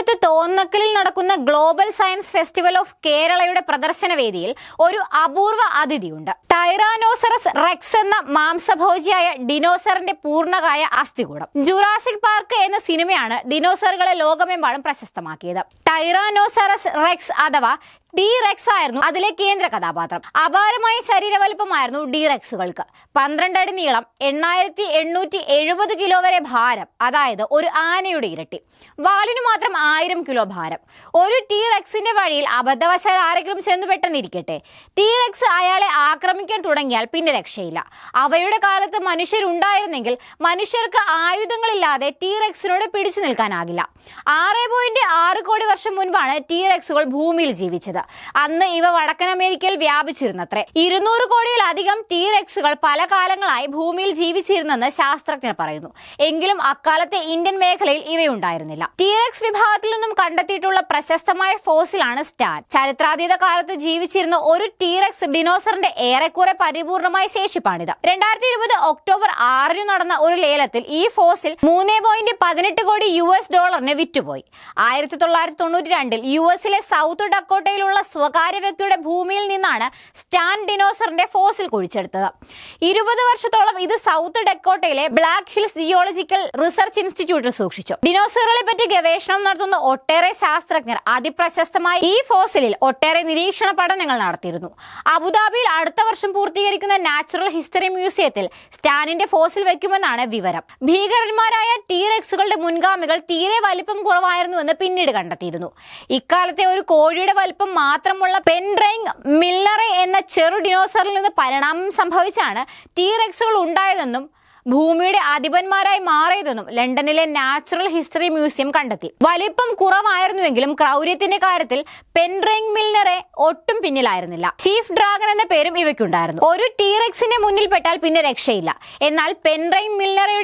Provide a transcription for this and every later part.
തിരുവനന്തപുരത്ത് തോന്നക്കലിൽ നടക്കുന്ന global science festival of കേരളയുടെ പ്രദർശന വേദിയിൽ ഒരു അപൂർവ അതിഥിയുണ്ട്. ടൈറാനോസറസ് റെക്സ് എന്ന മാംസഭോജിയായ ഡിനോസറിന്റെ പൂർണകായ അസ്ഥികൂടം. ജുറാസിക് പാർക്ക് എന്ന സിനിമയാണ് ഡിനോസറുകളെ ലോകമെമ്പാടും പ്രശസ്തമാക്കിയത്. ടൈറാനോസറസ് റെക്സ് അഥവാ ഡി റെക്സ് ആയിരുന്നു അതിലെ കേന്ദ്ര കഥാപാത്രം. അപാരമായ ശരീരവലുപ്പമായിരുന്നു ഡി റെക്സുകൾക്ക്. പന്ത്രണ്ട് അടി നീളം എണ്ണായിരത്തി എണ്ണൂറ്റി എഴുപത് കിലോ വരെ ഭാരം അതായത് ഒരു ആനയുടെ ഇരട്ടി. വാലിന് മാത്രം ആയിരം കിലോ ഭാരം. ഒരു ടി റെക്സിന്റെ വഴിയിൽ അബദ്ധവശാൽ ആരെങ്കിലും ചെന്നു പെട്ടെന്നിരിക്കട്ടെ. ടി റെക്സ് അയാളെ ആക്രമിക്കാൻ തുടങ്ങിയാൽ പിന്നെ രക്ഷയില്ല. അവയുടെ കാലത്ത് മനുഷ്യരുണ്ടായിരുന്നെങ്കിൽ മനുഷ്യർക്ക് ആയുധങ്ങളില്ലാതെ ടി റെക്സിനോട് പിടിച്ചു നിൽക്കാനാകില്ല. ആറ് പോയിന്റ് കോടി വർഷം മുൻപാണ് ടി റെക്സുകൾ ഭൂമിയിൽ ജീവിച്ചത്. അന്ന് ഇവ വടക്കൻ അമേരിക്കയിൽ വ്യാപിച്ചിരുന്നത്രേ. ഇരുന്നൂറ് കോടിയിലധികം ടി റെക്സുകൾ പല കാലങ്ങളായി ഭൂമിയിൽ ജീവിച്ചിരുന്നെന്ന് ശാസ്ത്രജ്ഞർ പറയുന്നു. എങ്കിലും അക്കാലത്തെ ഇന്ത്യൻ മേഖലയിൽ ഇവയുണ്ടായിരുന്നില്ല. ടി റെക്സ് വിഭാഗത്തിൽ നിന്നും കണ്ടെത്തിയിട്ടുള്ള പ്രശസ്തമായ ഫോസിലാണ് സ്റ്റാൻ. ചരിത്രാതീത കാലത്ത് ജീവിച്ചിരുന്ന ഒരു ടി റെക്സ് ഡിനോസറിന്റെ ഏറെക്കുറെ പരിപൂർണമായ ശേഷിപ്പാണിത്. രണ്ടായിരത്തി ഇരുപത് ഒക്ടോബർ ആറിന് നടന്ന ഒരു ലേലത്തിൽ ഈ ഫോസിൽ മൂന്ന് പോയിന്റ് പതിനെട്ട് കോടി യു എസ് ഡോളറിന് വിറ്റുപോയി. ആയിരത്തി തൊള്ളായിരത്തി തൊണ്ണൂറ്റി രണ്ടിൽ യു എസിലെ സൗത്ത് ഡക്കോട്ടയിലുള്ള സ്വകാര്യ വ്യക്തിയുടെ ഭൂമിയിൽ നിന്നാണ് സ്റ്റാൻ ഡിനോസറിന്റെ ഫോസിൽ കുഴിച്ചെടുത്തത്. ഇരുപത് വർഷത്തോളം ഇത് സൗത്ത് ഡെക്കോട്ടയിലെ ബ്ലാക്ക് ഹിൽസ് ജിയോളജിക്കൽ റിസർച്ച് ഇൻസ്റ്റിറ്റ്യൂട്ടിൽ സൂക്ഷിച്ചു. ഡിനോസറുകളെ പറ്റി ഗവേഷണം നടത്തുന്ന ഒട്ടേറെ ശാസ്ത്രജ്ഞർ അതിപ്രശസ്തമായ ഈ ഫോസിലിൽ ഒട്ടേറെ നിരീക്ഷണ പഠനങ്ങൾ നടത്തിയിരുന്നു. അബുദാബിയിൽ അടുത്ത വർഷം പൂർത്തീകരിക്കുന്ന നാച്ചുറൽ ഹിസ്റ്ററി മ്യൂസിയത്തിൽ സ്റ്റാനിന്റെ ഫോസിൽ വയ്ക്കുമെന്നാണ് വിവരം. ഭീകരന്മാരായ ടീറെക്സുകളുടെ മുൻഗാമികൾ തീരെ വലിപ്പം കുറവായിരുന്നുവെന്ന് പിന്നീട് കണ്ടെത്തിയിരുന്നു. ഇക്കാലത്തെ ഒരു കോഴിയുടെ വലിപ്പം മാത്രമുള്ള പെൻഡ്രൈങ് മില്ലറെ എന്ന ചെറു ഡിനോസറിൽ നിന്ന് പരിണാമം സംഭവിച്ചാണ് ടീറെക്സുകൾ ഉണ്ടായതെന്നും ഭൂമിയുടെ അധിപന്മാരായി മാറിയതെന്നും ലണ്ടനിലെ നാച്ചുറൽ ഹിസ്റ്ററി മ്യൂസിയം കണ്ടെത്തി. വലിപ്പം കുറവായിരുന്നുവെങ്കിലും ക്രൗര്യത്തിന്റെ കാര്യത്തിൽ പെൻഡ്രൈങ് മിൽനറെ ഒട്ടും പിന്നിലായിരുന്നില്ല. ചീഫ് ഡ്രാഗൺ എന്ന പേരും ഇവയ്ക്കുണ്ടായിരുന്നു. ഒരു ടീറെക്സിന്റെ മുന്നിൽ പെട്ടാൽ പിന്നെ രക്ഷയില്ല. എന്നാൽ പെൻഡ്രൈൻ മിൽനറയുടെ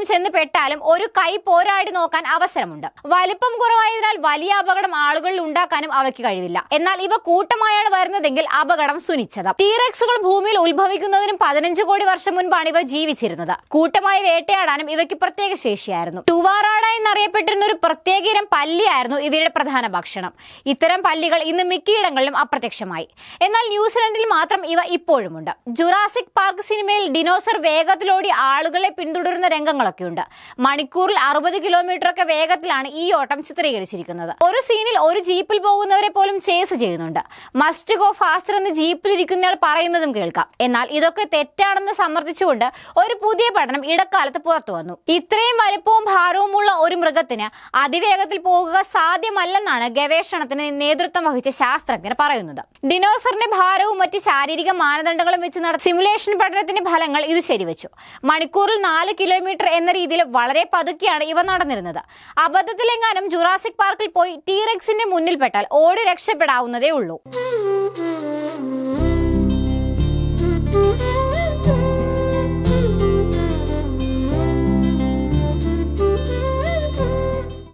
ആരെങ്കിലും ചെന്ന് പെട്ടാലും ഒരു കൈ പോരാടി നോക്കാൻ അവസരമുണ്ട്. വലിപ്പം കുറവായതിനാൽ വലിയ അപകടം ആളുകളിൽ ഉണ്ടാക്കാനും അവയ്ക്ക് കഴിവില്ല. എന്നാൽ ഇവ കൂട്ടമായാണ് വരുന്നതെങ്കിൽ അപകടം സുനിച്ചത് ടീറെക്സുകൾ ഭൂമിയിൽ ഉത്ഭവിക്കുന്നതിനും പതിനഞ്ച് കോടി വർഷം മുൻപാണ് ഇവ ജീവിച്ചിരുന്നത്. കൂട്ടമായി വേട്ടയാടാനും ഇവയ്ക്ക് പ്രത്യേക ശേഷിയായിരുന്നു. ടുവാറാട എന്നറിയപ്പെട്ടിരുന്ന ഒരു പ്രത്യേക ഇനം പല്ലിയായിരുന്നു ഇവയുടെ പ്രധാന ഭക്ഷണം. ഇത്തരം പല്ലികൾ ഇന്ന് മിക്കയിടങ്ങളിലും അപ്രത്യക്ഷമായി. എന്നാൽ ന്യൂസിലൻഡിൽ മാത്രം ഇവ ഇപ്പോഴുമുണ്ട്. ജുറാസിക് പാർക്ക് സിനിമയിൽ ഡിനോസർ വേഗത്തിലോടി ആളുകളെ പിന്തുടരുന്ന രംഗങ്ങളൊക്കെയുണ്ട് മണിക്കൂറിൽ അറുപത് കിലോമീറ്റർ ഒക്കെ വേഗത്തിലാണ് ഈ ഓട്ടം ചിത്രീകരിച്ചിരിക്കുന്നത്. ഒരു സീനിൽ ഒരു ജീപ്പിൽ പോകുന്നവരെ പോലും ചേസ് ചെയ്യുന്നുണ്ട്. മസ്റ്റ് ഗോ ഫാസ്റ്റർ എന്ന് ജീപ്പിലിരിക്കുന്നയാൾ പറയുന്നതും കേൾക്കാം. എന്നാൽ ഇതൊക്കെ തെറ്റാണെന്ന് സമർത്ഥിച്ചുകൊണ്ട് ഒരു പുതിയ പഠനം ഇടക്കാലത്ത് പുറത്തു വന്നു. ഇത്രയും വലുപ്പവും ഭാരവുമുള്ള ഒരു മൃഗത്തിന് അതിവേഗത്തിൽ പോകുക സാധ്യമല്ലെന്നാണ് ഗവേഷണത്തിന് നേതൃത്വം വഹിച്ച ശാസ്ത്രജ്ഞർ പറയുന്നത്. ഡിനോസറിന്റെ ഭാരവും മറ്റ് ശാരീരിക മാനദണ്ഡങ്ങളും വെച്ച് നട സിമുലേഷൻ പഠനത്തിന്റെ ഫലങ്ങൾ ഇത് ശരിവെച്ചു. മണിക്കൂറിൽ നാല് കിലോമീറ്റർ എന്ന രീതിയിൽ വളരെ പതുക്കെയാണ് ഇവ നടന്നിരുന്നത്. അബദ്ധത്തിലെങ്ങാനും ജുറാസിക് പാർക്കിൽ പോയി ടീറെക്സിന്റെ മുന്നിൽപ്പെട്ടാൽ ഓടി രക്ഷപ്പെടാവുന്നതേ ഉള്ളൂ.